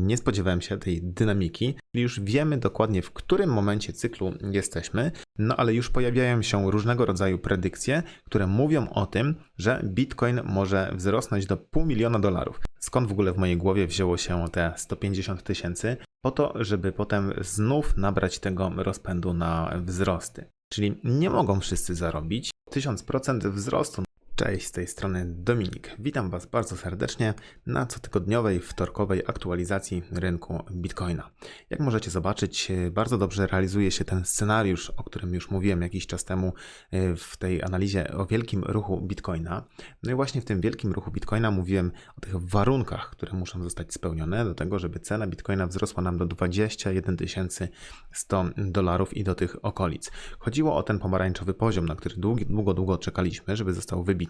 nie spodziewałem się tej dynamiki. Już wiemy dokładnie, w którym momencie cyklu jesteśmy, no ale już pojawiają się różnego rodzaju predykcje, które mówią o tym, że Bitcoin może wzrosnąć do pół miliona dolarów. Skąd w ogóle w mojej głowie wzięło się te 150 tysięcy? Po to, żeby potem znów nabrać tego rozpędu na wzrosty. Czyli nie mogą wszyscy zarobić. 1000% wzrostu Cześć, z tej strony Dominik. Witam Was bardzo serdecznie na cotygodniowej, wtorkowej aktualizacji rynku Bitcoina. Jak możecie zobaczyć, bardzo dobrze realizuje się ten scenariusz, o którym już mówiłem jakiś czas temu e, w tej analizie o wielkim ruchu Bitcoina. No i właśnie w tym wielkim ruchu Bitcoina mówiłem o tych warunkach, które muszą zostać spełnione do tego, żeby cena Bitcoina wzrosła nam do 21 100 dolarów i do tych okolic. Chodziło o ten pomarańczowy poziom, na który długo, długo czekaliśmy, żeby został wybity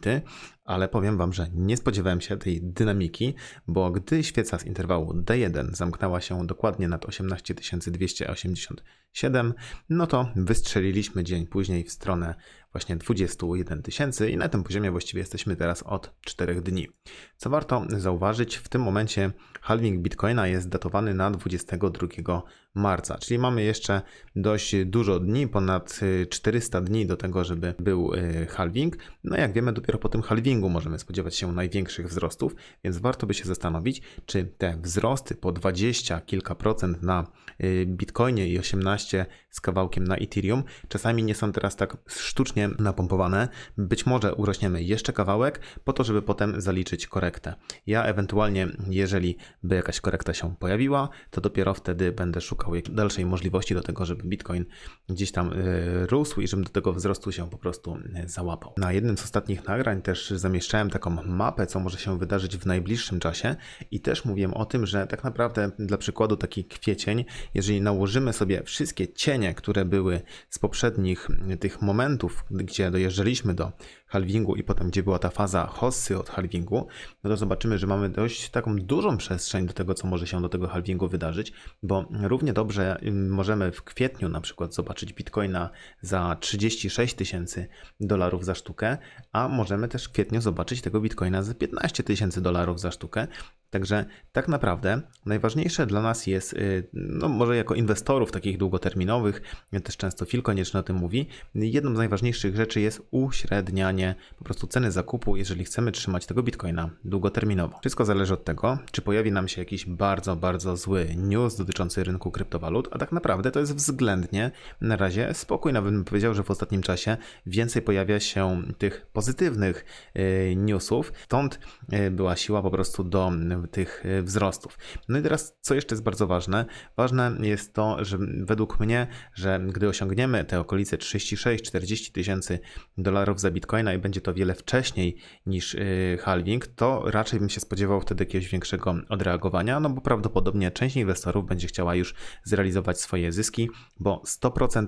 ale powiem Wam, że nie spodziewałem się tej dynamiki, bo gdy świeca z interwału D1 zamknęła się dokładnie nad 18287, no to wystrzeliliśmy dzień później w stronę właśnie 21 tysięcy i na tym poziomie właściwie jesteśmy teraz od 4 dni. Co warto zauważyć, w tym momencie halving Bitcoina jest datowany na 22 marca, czyli mamy jeszcze dość dużo dni, ponad 400 dni do tego, żeby był y, halving. No jak wiemy, dopiero po tym halvingu możemy spodziewać się największych wzrostów, więc warto by się zastanowić, czy te wzrosty po 20 kilka procent na y, Bitcoinie i 18 z kawałkiem na Ethereum czasami nie są teraz tak sztucznie napompowane. Być może urośniemy jeszcze kawałek po to, żeby potem zaliczyć korektę. Ja ewentualnie, jeżeli by jakaś korekta się pojawiła, to dopiero wtedy będę szukał dalszej możliwości do tego, żeby Bitcoin gdzieś tam y, rósł i żebym do tego wzrostu się po prostu y, załapał. Na jednym z ostatnich nagrań też zamieszczałem taką mapę, co może się wydarzyć w najbliższym czasie i też mówiłem o tym, że tak naprawdę dla przykładu taki kwiecień, jeżeli nałożymy sobie wszystkie cienie, które były z poprzednich y, tych momentów, gdzie dojeżdżaliśmy do halvingu i potem gdzie była ta faza hossy od halvingu, no to zobaczymy, że mamy dość taką dużą przestrzeń do tego, co może się do tego halvingu wydarzyć, bo równie dobrze możemy w kwietniu na przykład zobaczyć bitcoina za 36 tysięcy dolarów za sztukę, a możemy też w kwietniu zobaczyć tego bitcoina za 15 tysięcy dolarów za sztukę. Także tak naprawdę najważniejsze dla nas jest, y, no może jako inwestorów takich długoterminowych, też często Phil koniecznie o tym mówi, jedną z najważniejszych rzeczy jest uśrednianie po prostu ceny zakupu, jeżeli chcemy trzymać tego bitcoina długoterminowo. Wszystko zależy od tego, czy pojawi nam się jakiś bardzo, bardzo zły news dotyczący rynku kryptowalut, a tak naprawdę to jest względnie na razie spokój. Nawet bym powiedział, że w ostatnim czasie więcej pojawia się tych pozytywnych y, newsów, stąd y, była siła po prostu do tych e, wzrostów. No i teraz, co jeszcze jest bardzo ważne? Ważne jest to, że według mnie, że gdy osiągniemy te okolice 36-40 tysięcy dolarów za bitcoina i będzie to wiele wcześniej niż halving, to raczej bym się spodziewał wtedy jakiegoś większego odreagowania, no bo prawdopodobnie część inwestorów będzie chciała już zrealizować swoje zyski, bo 100%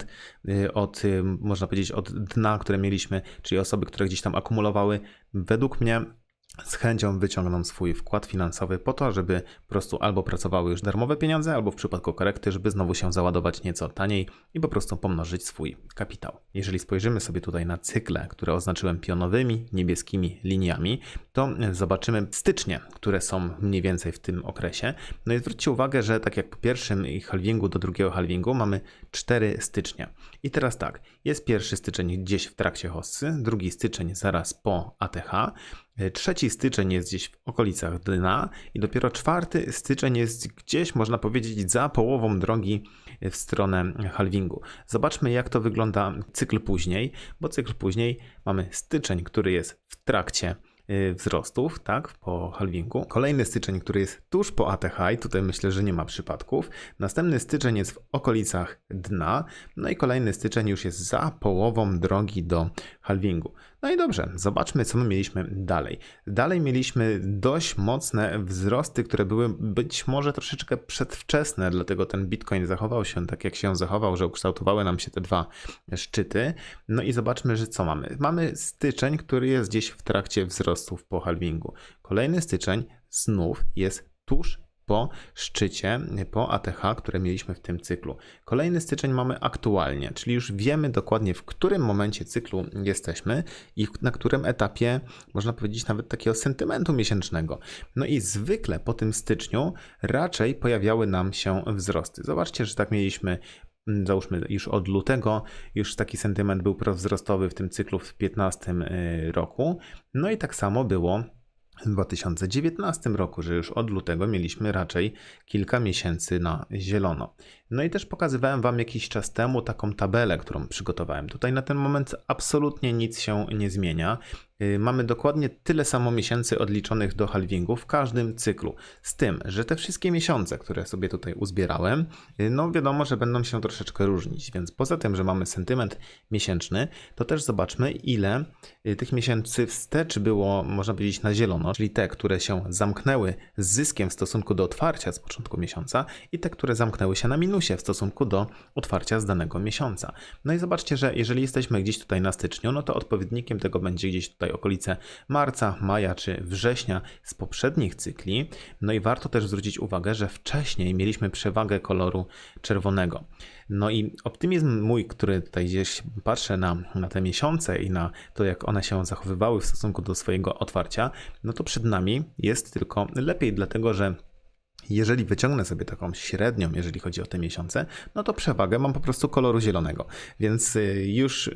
e, od, można powiedzieć, od dna, które mieliśmy, czyli osoby, które gdzieś tam akumulowały, według mnie z chęcią wyciągną swój wkład finansowy po to, żeby po prostu albo pracowały już darmowe pieniądze, albo w przypadku korekty, żeby znowu się załadować nieco taniej i po prostu pomnożyć swój kapitał. Jeżeli spojrzymy sobie tutaj na cykle, które oznaczyłem pionowymi, niebieskimi liniami, to zobaczymy stycznie, które są mniej więcej w tym okresie. No i zwróćcie uwagę, że tak jak po pierwszym halvingu do drugiego halvingu mamy 4 stycznia. I teraz tak, jest pierwszy styczeń gdzieś w trakcie hossy, drugi styczeń zaraz po ATH, trzeci styczeń jest gdzieś w okolicach dna i dopiero czwarty styczeń jest gdzieś, można powiedzieć, za połową drogi w stronę halvingu. Zobaczmy, jak to wygląda cykl później, bo cykl później mamy styczeń, który jest w trakcie Y, wzrostów, tak, po halvingu. Kolejny styczeń, który jest tuż po ATH i tutaj myślę, że nie ma przypadków. Następny styczeń jest w okolicach dna, no i kolejny styczeń już jest za połową drogi do halvingu. No i dobrze, zobaczmy, co my mieliśmy dalej. Dalej mieliśmy dość mocne wzrosty, które były być może troszeczkę przedwczesne, dlatego ten Bitcoin zachował się tak, jak się zachował, że ukształtowały nam się te dwa szczyty. No i zobaczmy, że co mamy. Mamy styczeń, który jest gdzieś w trakcie wzrostów po halvingu. Kolejny styczeń znów jest tuż po szczycie, po ATH, które mieliśmy w tym cyklu. Kolejny styczeń mamy aktualnie, czyli już wiemy dokładnie w którym momencie cyklu jesteśmy i na którym etapie, można powiedzieć, nawet takiego sentymentu miesięcznego. No i zwykle po tym styczniu raczej pojawiały nam się wzrosty. Zobaczcie, że tak mieliśmy mm, załóżmy już od lutego, już taki sentyment był prowzrostowy w tym cyklu w 2015 roku. No i tak samo było w 2019 roku, że już od lutego mieliśmy raczej kilka miesięcy na zielono. No i też pokazywałem Wam jakiś czas temu taką tabelę, którą przygotowałem. Tutaj na ten moment absolutnie nic się nie zmienia. Yy, Mamy dokładnie tyle samo miesięcy odliczonych do halvingu w każdym cyklu. Z tym, że te wszystkie miesiące, które sobie tutaj uzbierałem, yy, no wiadomo, że będą się troszeczkę różnić. Więc poza tym, że mamy sentyment miesięczny, to też zobaczmy, ile yy, tych miesięcy wstecz było, można powiedzieć, na zielono, czyli te, które się zamknęły z zyskiem w stosunku do otwarcia z początku miesiąca i te, które zamknęły się na minusie w stosunku do otwarcia z danego miesiąca. No i zobaczcie, że jeżeli jesteśmy gdzieś tutaj na styczniu, no to odpowiednikiem tego będzie gdzieś tutaj okolice marca, maja czy września z poprzednich cykli. No i warto też zwrócić uwagę, że wcześniej mieliśmy przewagę koloru czerwonego. No i optymizm mój, który tutaj gdzieś patrzę na, na te miesiące i na to, jak one się zachowywały w stosunku do swojego otwarcia, no to przed nami jest tylko lepiej, dlatego że jeżeli wyciągnę sobie taką średnią, jeżeli chodzi o te miesiące, no to przewagę mam po prostu koloru zielonego. Więc y, już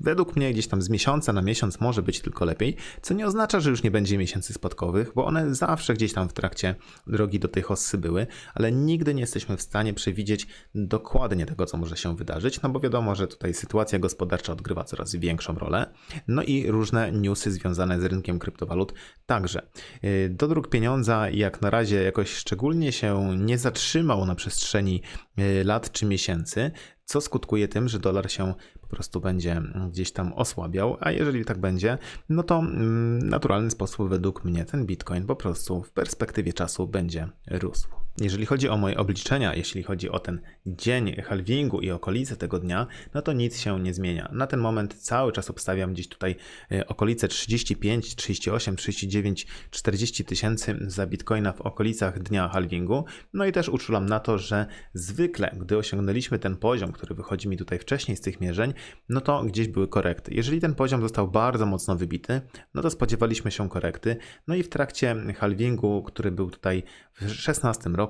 według mnie gdzieś tam z miesiąca na miesiąc może być tylko lepiej, co nie oznacza, że już nie będzie miesięcy spadkowych, bo one zawsze gdzieś tam w trakcie drogi do tej hossy były, ale nigdy nie jesteśmy w stanie przewidzieć dokładnie tego, co może się wydarzyć, no bo wiadomo, że tutaj sytuacja gospodarcza odgrywa coraz większą rolę, no i różne newsy związane z rynkiem kryptowalut także. Y, Do dróg pieniądza jak na razie jakoś szczególnie szczególnie się nie zatrzymał na przestrzeni e, lat czy miesięcy, co skutkuje tym, że dolar się po prostu będzie gdzieś tam osłabiał, a jeżeli tak będzie, no to mm, naturalny sposób według mnie ten bitcoin po prostu w perspektywie czasu będzie rósł. Jeżeli chodzi o moje obliczenia, jeśli chodzi o ten dzień halvingu i okolice tego dnia, no to nic się nie zmienia. Na ten moment cały czas obstawiam gdzieś tutaj e, okolice 35, 38, 39, 40 tysięcy za bitcoina w okolicach dnia halvingu. No i też uczulam na to, że zwykle, gdy osiągnęliśmy ten poziom, który wychodzi mi tutaj wcześniej z tych mierzeń, no to gdzieś były korekty. Jeżeli ten poziom został bardzo mocno wybity, no to spodziewaliśmy się korekty. No i w trakcie halvingu, który był tutaj w 16 roku,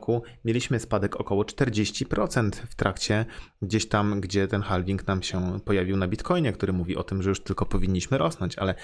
mieliśmy spadek około 40% w trakcie gdzieś tam, gdzie ten halving nam się pojawił na Bitcoinie, który mówi o tym, że już tylko powinniśmy rosnąć, ale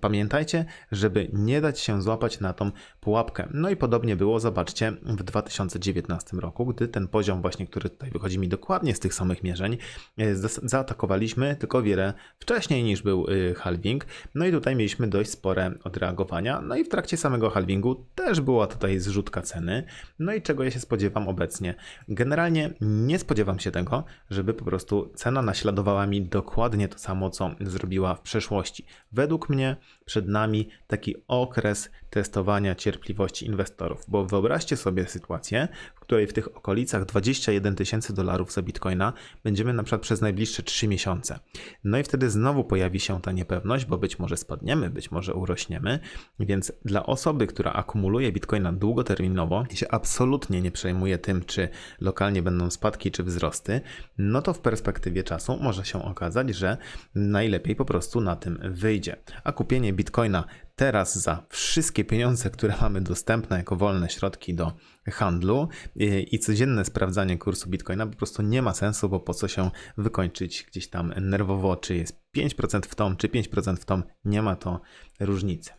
pamiętajcie, żeby nie dać się złapać na tą pułapkę. No i podobnie było, zobaczcie, w 2019 roku, gdy ten poziom właśnie, który tutaj wychodzi mi dokładnie z tych samych mierzeń, e, za- zaatakowaliśmy tylko wiele wcześniej niż był y, halving. No i tutaj mieliśmy dość spore odreagowania. No i w trakcie samego halvingu też była tutaj zrzutka ceny. No i czego ja się spodziewam obecnie? Generalnie nie spodziewam się tego, żeby po prostu cena naśladowała mi dokładnie to samo, co zrobiła w przeszłości. Według mnie przed nami taki okres testowania cierpliwości inwestorów, bo wyobraźcie sobie sytuację, w której w tych okolicach 21 tysięcy dolarów za bitcoina będziemy na przykład przez najbliższe 3 miesiące. No i wtedy znowu pojawi się ta niepewność, bo być może spadniemy, być może urośniemy, więc dla osoby, która akumuluje bitcoina długoterminowo i się absolutnie nie przejmuje tym, czy lokalnie będą spadki, czy wzrosty, no to w perspektywie czasu może się okazać, że najlepiej po prostu na tym wyjdzie. A kupienie bitcoina teraz za wszystkie pieniądze, które mamy dostępne jako wolne środki do handlu i, i codzienne sprawdzanie kursu bitcoina po prostu nie ma sensu, bo po co się wykończyć gdzieś tam nerwowo, czy jest 5% w tom, czy 5% w tom, nie ma to różnicy.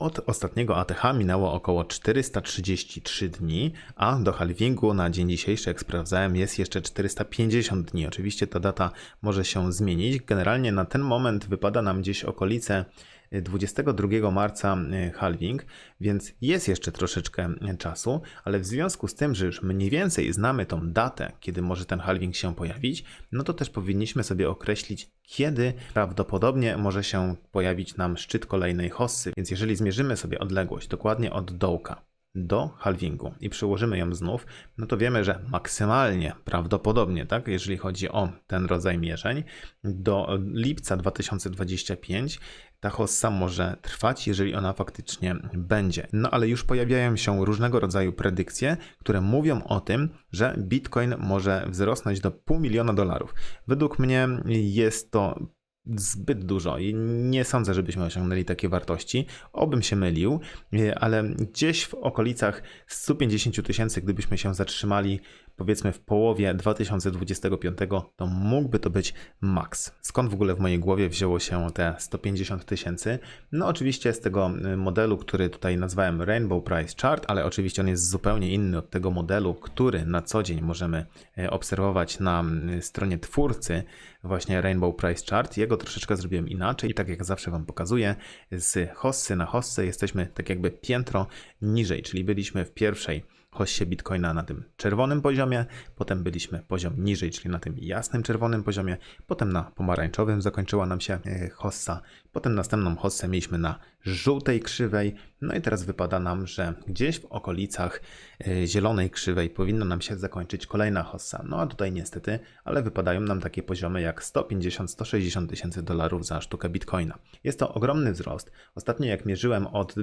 Od ostatniego ATH minęło około 433 dni, a do halvingu na dzień dzisiejszy, jak sprawdzałem, jest jeszcze 450 dni. Oczywiście ta data może się zmienić. Generalnie na ten moment wypada nam gdzieś okolice 22 marca e, halving, więc jest jeszcze troszeczkę czasu, ale w związku z tym, że już mniej więcej znamy tą datę, kiedy może ten halving się pojawić, no to też powinniśmy sobie określić, kiedy prawdopodobnie może się pojawić nam szczyt kolejnej hossy. Więc jeżeli zmierzymy sobie odległość dokładnie od dołka, do halvingu i przełożymy ją znów, no to wiemy, że maksymalnie prawdopodobnie, tak, jeżeli chodzi o ten rodzaj mierzeń, do lipca 2025 ta hossa może trwać, jeżeli ona faktycznie będzie. No ale już pojawiają się różnego rodzaju predykcje, które mówią o tym, że Bitcoin może wzrosnąć do pół miliona dolarów. Według mnie jest to zbyt dużo i nie sądzę, żebyśmy osiągnęli takie wartości. Obym się mylił, ale gdzieś w okolicach 150 tysięcy, gdybyśmy się zatrzymali powiedzmy w połowie 2025, to mógłby to być maks. Skąd w ogóle w mojej głowie wzięło się te 150 tysięcy? No oczywiście z tego y, modelu, który tutaj nazwałem Rainbow Price Chart, ale oczywiście on jest zupełnie inny od tego modelu, który na co dzień możemy y, obserwować na y, stronie twórcy właśnie Rainbow Price Chart. Jego troszeczkę zrobiłem inaczej i tak jak zawsze Wam pokazuję, z hossy na hossę jesteśmy tak jakby piętro niżej, czyli byliśmy w pierwszej hossie Bitcoina na tym czerwonym poziomie, potem byliśmy poziom niżej, czyli na tym jasnym czerwonym poziomie, potem na pomarańczowym zakończyła nam się e, hossa, potem następną hossę mieliśmy na żółtej krzywej, no i teraz wypada nam, że gdzieś w okolicach e, zielonej krzywej powinna nam się zakończyć kolejna hossa. No a tutaj niestety, ale wypadają nam takie poziomy jak 150-160 tysięcy dolarów za sztukę bitcoina. Jest to ogromny wzrost. Ostatnio jak mierzyłem od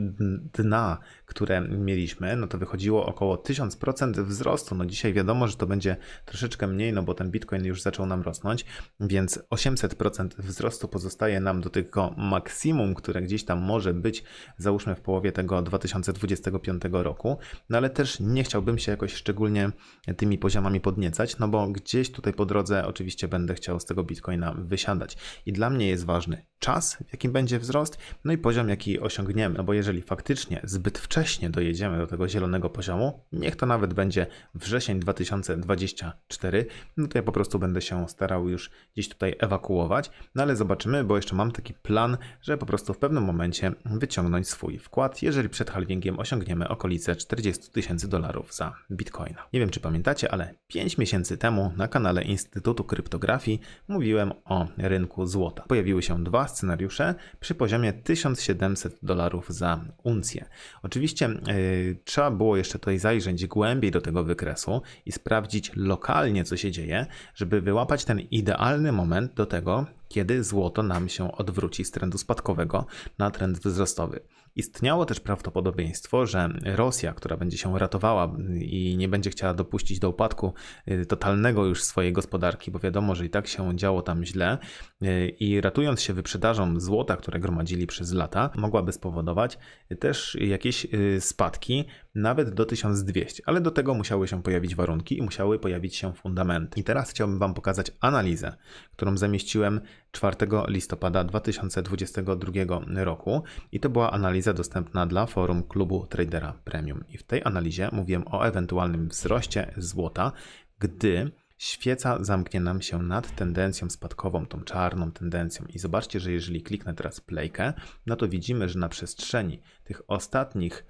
dna, które mieliśmy, no to wychodziło około 1000% wzrostu. No dzisiaj wiadomo, że to będzie troszeczkę mniej, no bo ten bitcoin już zaczął nam rosnąć, więc 800% wzrostu pozostaje nam do tego maksimum, które gdzieś tam może być, załóżmy w połowie tego 2025 roku, no ale też nie chciałbym się jakoś szczególnie tymi poziomami podniecać, no bo gdzieś tutaj po drodze oczywiście będę chciał z tego bitcoina wysiadać. I dla mnie jest ważny czas, w jakim będzie wzrost, no i poziom, jaki osiągniemy, no bo jeżeli faktycznie zbyt wcześnie dojedziemy do tego zielonego poziomu, niech to nawet będzie wrzesień 2024, no to ja po prostu będę się starał już gdzieś tutaj ewakuować, no ale zobaczymy, bo jeszcze mam taki plan, że po prostu w pewnym momencie wyciągnąć swój wkład, jeżeli przed halvingiem osiągniemy okolice 40 tysięcy dolarów za bitcoina. Nie wiem, czy pamiętacie, ale 5 miesięcy temu na kanale Instytutu Kryptografii mówiłem o rynku złota. Pojawiły się dwa scenariusze przy poziomie 1700 dolarów za uncję. Oczywiście yy, trzeba było jeszcze tutaj zajrzeć głębiej do tego wykresu i sprawdzić lokalnie, co się dzieje, żeby wyłapać ten idealny moment do tego, kiedy złoto nam się odwróci z trendu spadkowego na trend wzrostowy. Istniało też prawdopodobieństwo, że Rosja, która będzie się ratowała i nie będzie chciała dopuścić do upadku y, totalnego już swojej gospodarki, bo wiadomo, że i tak się działo tam źle, y, i ratując się wyprzedażą złota, które gromadzili przez lata, mogłaby spowodować też jakieś y, spadki, nawet do 1200, ale do tego musiały się pojawić warunki i musiały pojawić się fundamenty. I teraz chciałbym Wam pokazać analizę, którą zamieściłem 4 listopada 2022 roku i to była analiza dostępna dla forum klubu Tradera Premium. I w tej analizie mówiłem o ewentualnym wzroście złota, gdy świeca zamknie nam się nad tendencją spadkową, tą czarną tendencją. I zobaczcie, że jeżeli kliknę teraz playkę, no to widzimy, że na przestrzeni tych ostatnich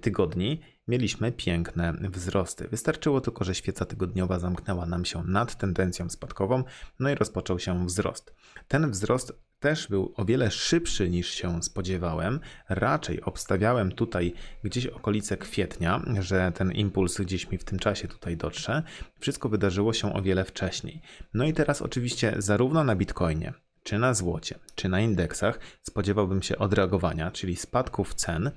tygodni mieliśmy piękne wzrosty. Wystarczyło tylko, że świeca tygodniowa zamknęła nam się nad tendencją spadkową, no i rozpoczął się wzrost. Ten wzrost też był o wiele szybszy niż się spodziewałem. Raczej obstawiałem tutaj gdzieś okolice kwietnia, że ten impuls gdzieś mi w tym czasie tutaj dotrze. Wszystko wydarzyło się o wiele wcześniej. No i teraz oczywiście zarówno na Bitcoinie, czy na złocie, czy na indeksach spodziewałbym się odreagowania, czyli spadków cen,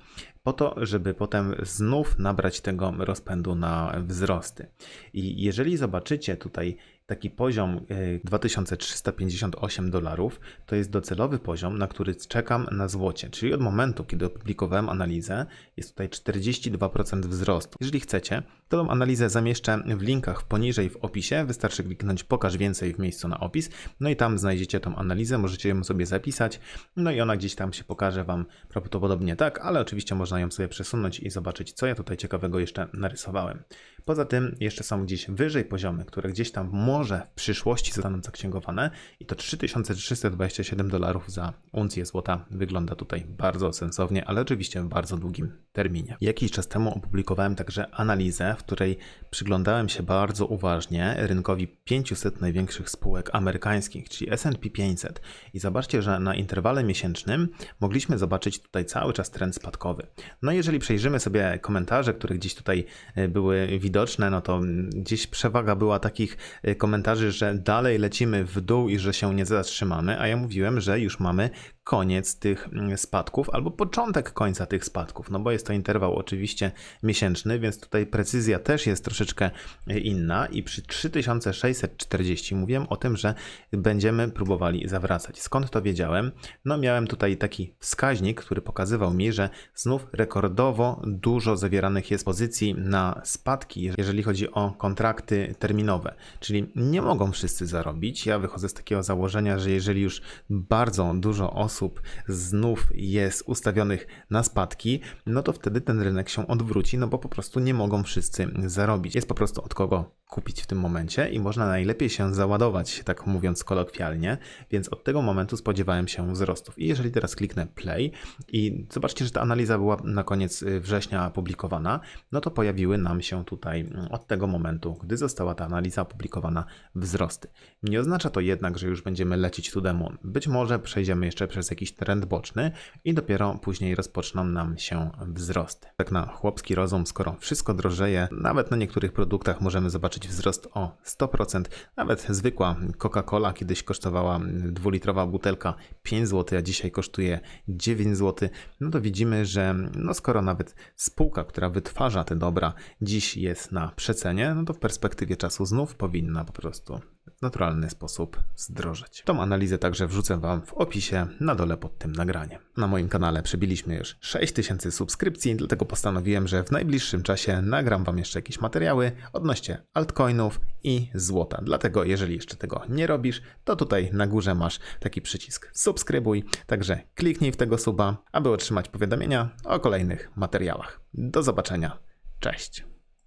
po to, żeby potem znów nabrać tego rozpędu na wzrosty. I jeżeli zobaczycie tutaj taki poziom 2358 e, dolarów to jest docelowy poziom, na który czekam na złocie. Czyli od momentu, kiedy opublikowałem analizę, jest tutaj 42% wzrostu. Jeżeli chcecie, tą analizę zamieszczę w linkach poniżej w opisie. Wystarczy kliknąć pokaż więcej w miejscu na opis. No i tam znajdziecie tą analizę, możecie ją sobie zapisać. No i ona gdzieś tam się pokaże Wam prawdopodobnie tak, ale oczywiście można ją sobie przesunąć i zobaczyć, co ja tutaj ciekawego jeszcze narysowałem. Poza tym jeszcze są gdzieś wyżej poziomy, które gdzieś tam może w przyszłości zostaną zaksięgowane i to 3327 dolarów za uncję złota wygląda tutaj bardzo sensownie, ale oczywiście w bardzo długim terminie. Jakiś czas temu opublikowałem także analizę, w której przyglądałem się bardzo uważnie rynkowi 500 największych spółek amerykańskich, czyli S&P 500 i zobaczcie, że na interwale miesięcznym mogliśmy zobaczyć tutaj cały czas trend spadkowy. No jeżeli przejrzymy sobie komentarze, które gdzieś tutaj e, były widoczne, no to mm, gdzieś przewaga była takich e, komentarzy, że dalej lecimy w dół i że się nie zatrzymamy, a ja mówiłem, że już mamy koniec tych mm, spadków albo początek końca tych spadków, no bo jest to interwał oczywiście miesięczny, więc tutaj precyzja też jest troszeczkę e, inna i przy 3640 mówiłem o tym, że będziemy próbowali zawracać. Skąd to wiedziałem? No miałem tutaj taki wskaźnik, który pokazywał mi, że znów rekordowo dużo zawieranych jest pozycji na spadki, jeżeli chodzi o kontrakty terminowe, czyli nie mogą wszyscy zarobić. Ja wychodzę z takiego założenia, że jeżeli już bardzo dużo osób znów jest ustawionych na spadki, no to wtedy ten rynek się odwróci, no bo po prostu nie mogą wszyscy zarobić. Jest po prostu od kogo kupić w tym momencie i można najlepiej się załadować, tak mówiąc kolokwialnie, więc od tego momentu spodziewałem się wzrostów. I jeżeli teraz kliknę play i zobaczcie, że ta analiza była na koniec y, września opublikowana, no to pojawiły nam się tutaj mm, od tego momentu, gdy została ta analiza opublikowana, wzrosty. Nie oznacza to jednak, że już będziemy lecieć to the moon. Być może przejdziemy jeszcze przez jakiś trend boczny i dopiero później rozpoczną nam się wzrosty. Tak na chłopski rozum, skoro wszystko drożeje, nawet na niektórych produktach możemy zobaczyć wzrost o 100%. Nawet zwykła Coca-Cola kiedyś kosztowała dwulitrowa butelka 5 zł, a dzisiaj kosztuje 9 zł. No to widzimy, że no skoro nawet spółka, która wytwarza te dobra, dziś jest na przecenie, no to w perspektywie czasu znów powinna po prostu naturalny sposób zdrożeć. Tą analizę także wrzucę Wam w opisie na dole pod tym nagraniem. Na moim kanale przebiliśmy już 6000 subskrypcji, dlatego postanowiłem, że w najbliższym czasie nagram Wam jeszcze jakieś materiały odnośnie altcoinów i złota. Dlatego jeżeli jeszcze tego nie robisz, to tutaj na górze masz taki przycisk subskrybuj, także kliknij w tego suba, aby otrzymać powiadomienia o kolejnych materiałach. Do zobaczenia. Cześć.